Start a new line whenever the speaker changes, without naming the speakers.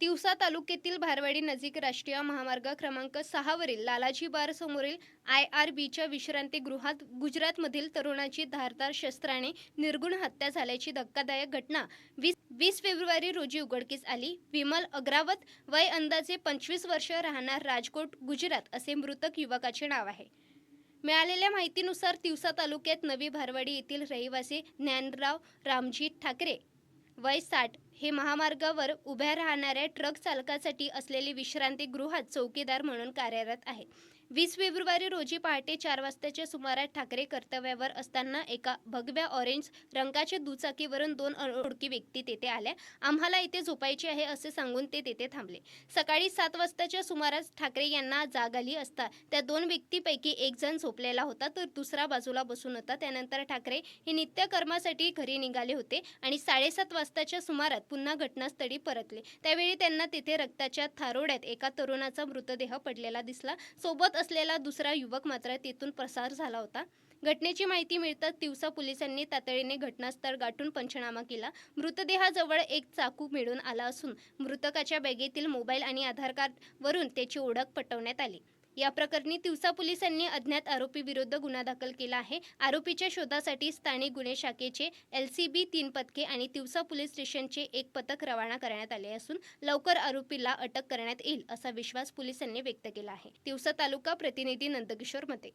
तिवसा तालुक्यातील भारवाडी नजीक राष्ट्रीय महामार्ग क्रमांक सहावरील लालाजी बार समोरील आय आर बीच्या विश्रांतीगृहात गुजरातमधील तरुणाची धारदार शस्त्राने निर्गुण हत्या झाल्याची धक्कादायक घटना. वीस वीस फेब्रुवारी रोजी उघडकीस आली. विमल अग्रावत वय अंदाजे पंचवीस वर्ष राहणार राजकोट गुजरात असे मृतक युवकाचे नाव आहे. मिळालेल्या माहितीनुसार तिवसा तालुक्यात नवी भारवाडी येथील रहिवासी ज्ञानराव रामजी ठाकरे वय साठ हे महामार्गावर उभ्या राहणाऱ्या ट्रक चालकासाठी असलेले विश्रांतीगृहात चौकीदार म्हणून कार्यरत आहे. वीस फेब्रुवारी रोजी पहाटे चार वाजताच्या सुमारास ठाकरे कर्तव्यावर असताना एका भगव्या ऑरेंज रंगाच्या दुचाकीवरून दोन अनोळखी व्यक्ती तेथे आल्या. आम्हाला इथे झोपायचे आहे असे सांगून ते तेथे थांबले. सकाळी सात वाजताच्या सुमारास ठाकरे यांना जाग आली असता त्या दोन व्यक्तीपैकी एक जण झोपलेला होता तर दुसरा बाजूला बसून होता. त्यानंतर ठाकरे हे नित्यकर्मासाठी घरी निघाले होते आणि साडेसात वाजताच्या सुमारात पुन्हा घटनास्थळी परतले. त्यावेळी त्यांना तिथे रक्ताच्या थारोड्यात एका तरुणाचा मृतदेह पडलेला दिसला. सोबत असलेला दुसरा युवक मात्र तेथून प्रसार झाला होता. घटनेची माहिती मिळताच तिवसा पोलिसांनी तातडीने घटनास्थळ गाठून पंचनामा केला. मृतदेहाजवळ एक चाकू मिळून आला असून मृतकाच्या बॅगेतील मोबाईल आणि आधार कार्डवरून त्याची ओळख पटवण्यात आली. या प्रकरणी तिवसा पोलिसांनी अज्ञात आरोपी विरुद्ध गुन्हा दाखल केला आहे. आरोपीच्या शोधासाठी स्थानिक गुन्हे शाखेचे एल सी बी तीन पथके आणि तिवसा पोलीस स्टेशनचे एक पथक रवाना करण्यात आले असून लवकर आरोपीला अटक करण्यात येईल असा विश्वास पोलिसांनी व्यक्त केला आहे. तिवसा तालुका प्रतिनिधी नंदकिशोर मते.